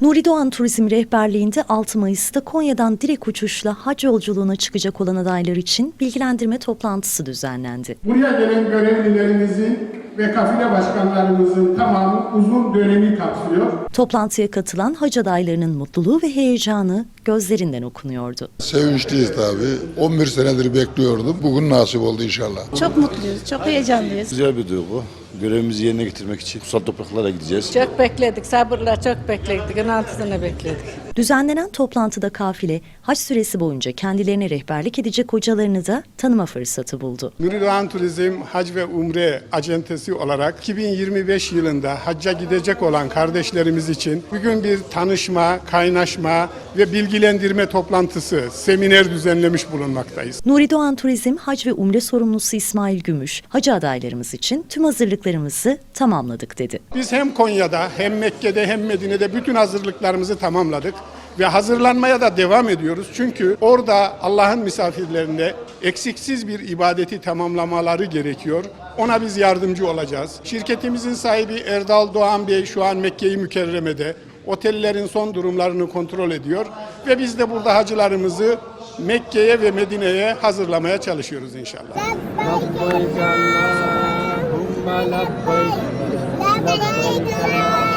Nuri Doğan Turizm rehberliğinde 6 Mayıs'ta Konya'dan direkt uçuşla hac yolculuğuna çıkacak olan adaylar için bilgilendirme toplantısı düzenlendi. Buraya gelen görevlilerimizi ve kafile başkanlarımızın tamamı uzun dönemi kapsıyor. Toplantıya katılan hac adaylarının mutluluğu ve heyecanı gözlerinden okunuyordu. Sevinçliyiz tabii. 11 senedir bekliyordum. Bugün nasip oldu inşallah. Çok mutluyuz, çok heyecanlıyız. Güzel bir duygu. Görevimizi yerine getirmek için kutsal topraklara gideceğiz. Çok bekledik, sabırla çok bekledik. 16 sene bekledik. Düzenlenen toplantıda kafile hac süresi boyunca kendilerine rehberlik edecek hocalarını da tanıma fırsatı buldu. Nuri Doğan Turizm Hac ve Umre acentesi olarak 2025 yılında hacca gidecek olan kardeşlerimiz için bugün bir tanışma, kaynaşma ve bilgilendirme toplantısı, seminer düzenlemiş bulunmaktayız. Nuri Doğan Turizm Hac ve Umre sorumlusu İsmail Gümüş, hacı adaylarımız için tüm hazırlıklarımızı tamamladık dedi. Biz hem Konya'da hem Mekke'de hem Medine'de bütün hazırlıklarımızı tamamladık ve hazırlanmaya da devam ediyoruz. Çünkü orada Allah'ın misafirlerine eksiksiz bir ibadeti tamamlamaları gerekiyor. Ona biz yardımcı olacağız. Şirketimizin sahibi Erdal Doğan Bey şu an Mekke'yi Mükerreme'de otellerin son durumlarını kontrol ediyor ve biz de burada hacılarımızı Mekke'ye ve Medine'ye hazırlamaya çalışıyoruz inşallah. Malagbay. Malagbay.